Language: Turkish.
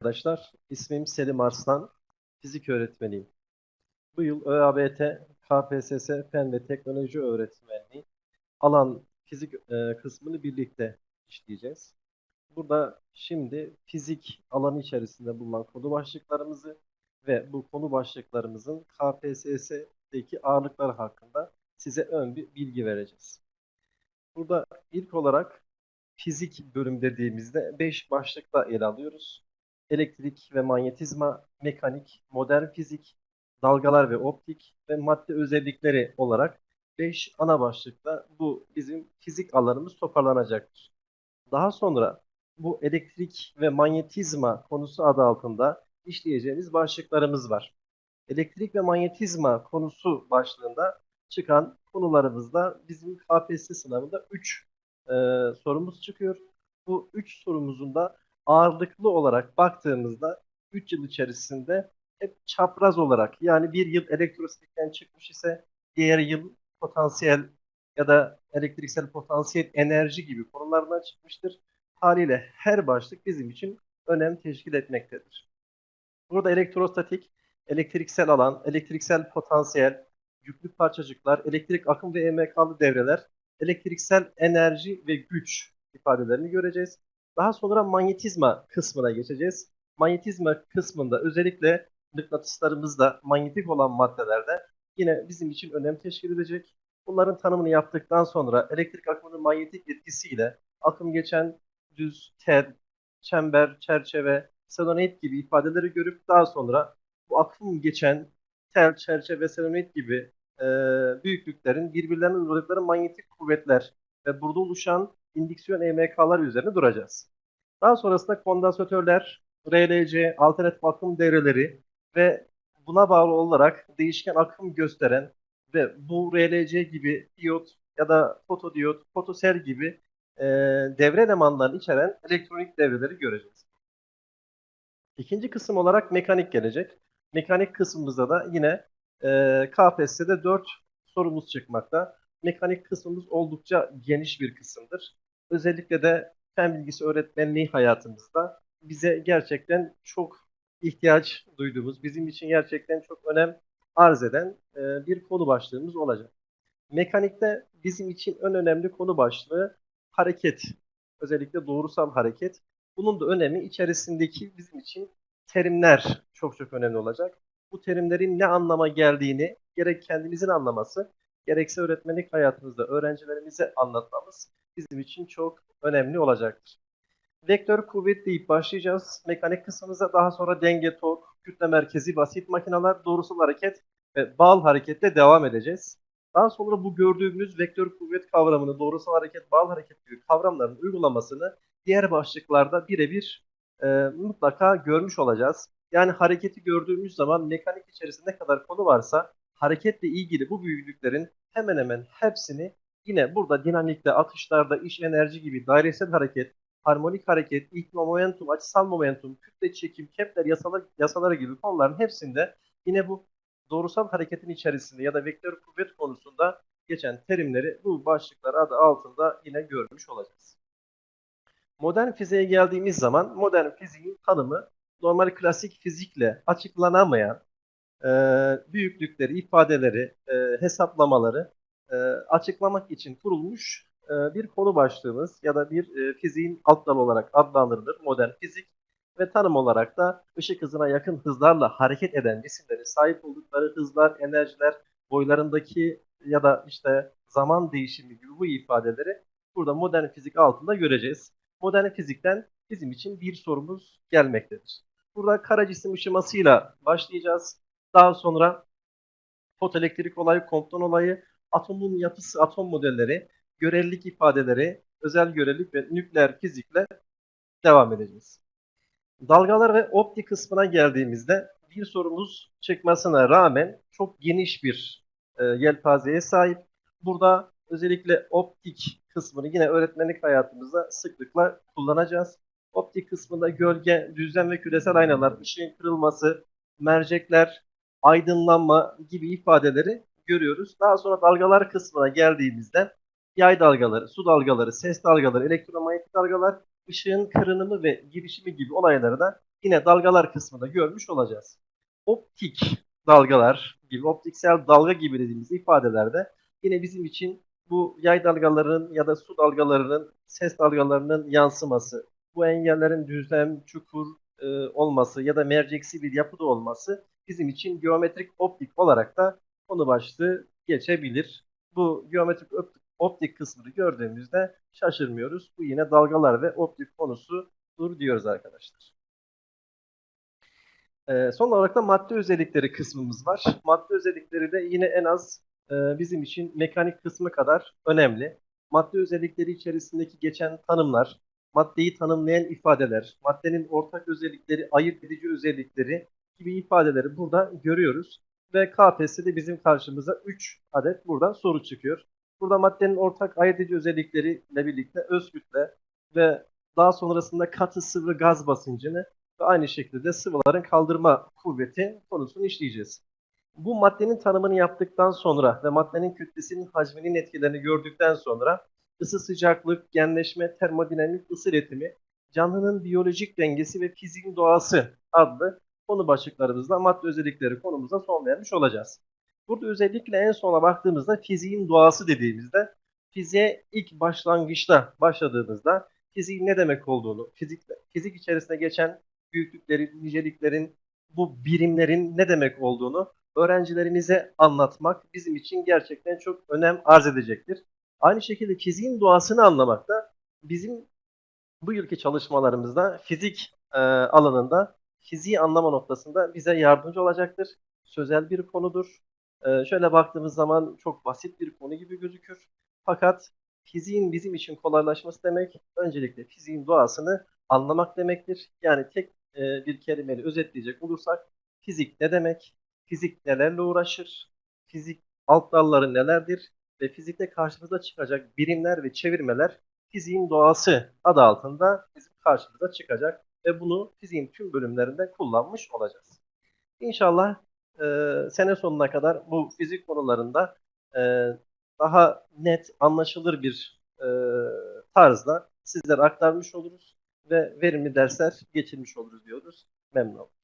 arkadaşlar. İsmim Selim Arslan. Fizik öğretmeniyim. Bu yıl ÖABT, KPSS, Fen ve Teknoloji Öğretmenliği alan fizik e, kısmını birlikte işleyeceğiz. Burada şimdi fizik alanı içerisinde bulunan konu başlıklarımızı ve bu konu başlıklarımızın KPSS'deki ağırlıklar hakkında size ön bir bilgi vereceğiz. Burada ilk olarak fizik bölüm dediğimizde 5 başlıkla ele alıyoruz. Elektrik ve manyetizma, mekanik, modern fizik, dalgalar ve optik ve madde özellikleri olarak 5 ana başlıkla bu bizim fizik alanımız toparlanacaktır. Daha sonra bu elektrik ve manyetizma konusu adı altında işleyeceğimiz başlıklarımız var. Elektrik ve manyetizma konusu başlığında çıkan konularımızda bizim KPSS sınavında 3 e, sorumuz çıkıyor. Bu 3 sorumuzun da ağırlıklı olarak baktığımızda 3 yıl içerisinde hep çapraz olarak yani bir yıl elektrostatikten çıkmış ise diğer yıl potansiyel ya da elektriksel potansiyel enerji gibi konulardan çıkmıştır. Haliyle her başlık bizim için önem teşkil etmektedir. Burada elektrostatik, elektriksel alan, elektriksel potansiyel, yüklü parçacıklar, elektrik akım ve EMK'lı devreler, elektriksel enerji ve güç ifadelerini göreceğiz. Daha sonra manyetizma kısmına geçeceğiz. Manyetizma kısmında özellikle mıknatıslarımızda manyetik olan maddelerde yine bizim için önem teşkil edecek. Bunların tanımını yaptıktan sonra elektrik akımının manyetik etkisiyle akım geçen düz, tel, çember, çerçeve, selenoid gibi ifadeleri görüp daha sonra bu akım geçen tel, çerçeve, selenoid gibi e, büyüklüklerin birbirlerine uğradıkları manyetik kuvvetler ve burada oluşan indüksiyon EMK'lar üzerine duracağız. Daha sonrasında kondansatörler, RLC, alternatif akım devreleri ve buna bağlı olarak değişken akım gösteren ve bu RLC gibi diyot ya da fotodiyot, fotosel gibi e, devre elemanlarını içeren elektronik devreleri göreceğiz. İkinci kısım olarak mekanik gelecek. Mekanik kısmımızda da yine e, KPSS'de 4 sorumuz çıkmakta. Mekanik kısmımız oldukça geniş bir kısımdır. Özellikle de fen bilgisi öğretmenliği hayatımızda bize gerçekten çok ihtiyaç duyduğumuz, bizim için gerçekten çok önem arz eden e, bir konu başlığımız olacak. Mekanikte bizim için en önemli konu başlığı hareket. Özellikle doğrusal hareket. Bunun da önemi içerisindeki bizim için terimler çok çok önemli olacak. Bu terimlerin ne anlama geldiğini gerek kendimizin anlaması, gerekse öğretmenlik hayatımızda öğrencilerimize anlatmamız bizim için çok önemli olacaktır. Vektör kuvvet başlayacağız. Mekanik kısmımıza daha sonra denge, tork, kütle merkezi, basit makineler, doğrusal hareket ve bağıl hareketle devam edeceğiz. Daha sonra bu gördüğümüz vektör kuvvet kavramını, doğrusal hareket, bağıl hareket gibi kavramların uygulamasını diğer başlıklarda birebir e, mutlaka görmüş olacağız. Yani hareketi gördüğümüz zaman mekanik içerisinde ne kadar konu varsa hareketle ilgili bu büyüklüklerin hemen hemen hepsini yine burada dinamikte, atışlarda, iş enerji gibi dairesel hareket, harmonik hareket, ilk momentum, açısal momentum, kütle çekim, Kepler yasaları, yasaları gibi konuların hepsinde yine bu doğrusal hareketin içerisinde ya da vektör kuvvet konusunda geçen terimleri bu başlıklar adı altında yine görmüş olacağız. Modern fiziğe geldiğimiz zaman modern fiziğin tanımı normal klasik fizikle açıklanamayan e, büyüklükleri, ifadeleri, e, hesaplamaları e, açıklamak için kurulmuş e, bir konu başlığımız ya da bir e, fiziğin alt dalı olarak adlandırılır modern fizik ve tanım olarak da ışık hızına yakın hızlarla hareket eden cisimlerin sahip oldukları hızlar, enerjiler, boylarındaki ya da işte zaman değişimi gibi bu ifadeleri burada modern fizik altında göreceğiz. Modern fizikten bizim için bir sorumuz gelmektedir. Burada kara cisim ışımasıyla başlayacağız. Daha sonra fotoelektrik olayı, Compton olayı, atomun yapısı, atom modelleri, görelilik ifadeleri, özel görelilik ve nükleer fizikle devam edeceğiz. Dalgalar ve optik kısmına geldiğimizde bir sorumuz çıkmasına rağmen çok geniş bir e, yelpazeye sahip. Burada özellikle optik kısmını yine öğretmenlik hayatımızda sıklıkla kullanacağız. Optik kısmında gölge, düzlem ve küresel aynalar, ışığın kırılması, mercekler, aydınlanma gibi ifadeleri görüyoruz. Daha sonra dalgalar kısmına geldiğimizde yay dalgaları, su dalgaları, ses dalgaları, elektromanyetik dalgalar, ışığın kırınımı ve girişimi gibi olayları da yine dalgalar kısmında görmüş olacağız. Optik dalgalar gibi, optiksel dalga gibi dediğimiz ifadelerde yine bizim için bu yay dalgalarının ya da su dalgalarının ses dalgalarının yansıması, bu engellerin düzlem, çukur e, olması ya da merceksi bir yapıda olması bizim için geometrik optik olarak da konu başlığı geçebilir. Bu geometrik optik, optik kısmını gördüğümüzde şaşırmıyoruz. Bu yine dalgalar ve optik konusudur diyoruz arkadaşlar. Ee, son olarak da madde özellikleri kısmımız var. Madde özellikleri de yine en az e, bizim için mekanik kısmı kadar önemli. Madde özellikleri içerisindeki geçen tanımlar, maddeyi tanımlayan ifadeler, maddenin ortak özellikleri, ayırt edici özellikleri gibi ifadeleri burada görüyoruz. Ve KPSS'de bizim karşımıza 3 adet buradan soru çıkıyor. Burada maddenin ortak ayırt edici özellikleriyle birlikte öz kütle ve daha sonrasında katı sıvı gaz basıncını ve aynı şekilde sıvıların kaldırma kuvveti konusunu işleyeceğiz. Bu maddenin tanımını yaptıktan sonra ve maddenin kütlesinin hacminin etkilerini gördükten sonra ısı sıcaklık, genleşme, termodinamik ısı iletimi, canlının biyolojik dengesi ve fiziğin doğası adlı konu başlıklarımızla madde özellikleri konumuza son vermiş olacağız. Burada özellikle en sona baktığımızda fiziğin doğası dediğimizde fiziğe ilk başlangıçta başladığımızda fiziğin ne demek olduğunu, fizik, fizik içerisinde geçen büyüklüklerin, niceliklerin, bu birimlerin ne demek olduğunu öğrencilerinize anlatmak bizim için gerçekten çok önem arz edecektir. Aynı şekilde fiziğin doğasını anlamak da bizim bu yılki çalışmalarımızda fizik e, alanında fiziği anlama noktasında bize yardımcı olacaktır. Sözel bir konudur. E, şöyle baktığımız zaman çok basit bir konu gibi gözükür. Fakat fiziğin bizim için kolaylaşması demek öncelikle fiziğin doğasını anlamak demektir. Yani tek e, bir kelimeyle özetleyecek olursak fizik ne demek? Fizik nelerle uğraşır? Fizik alt dalları nelerdir? Ve fizikte karşımıza çıkacak birimler ve çevirmeler fiziğin doğası adı altında bizim karşımıza çıkacak ve bunu fiziğin tüm bölümlerinde kullanmış olacağız. İnşallah e, sene sonuna kadar bu fizik konularında e, daha net, anlaşılır bir e, tarzda sizlere aktarmış oluruz ve verimli dersler geçirmiş oluruz diyoruz. Memnun oldum.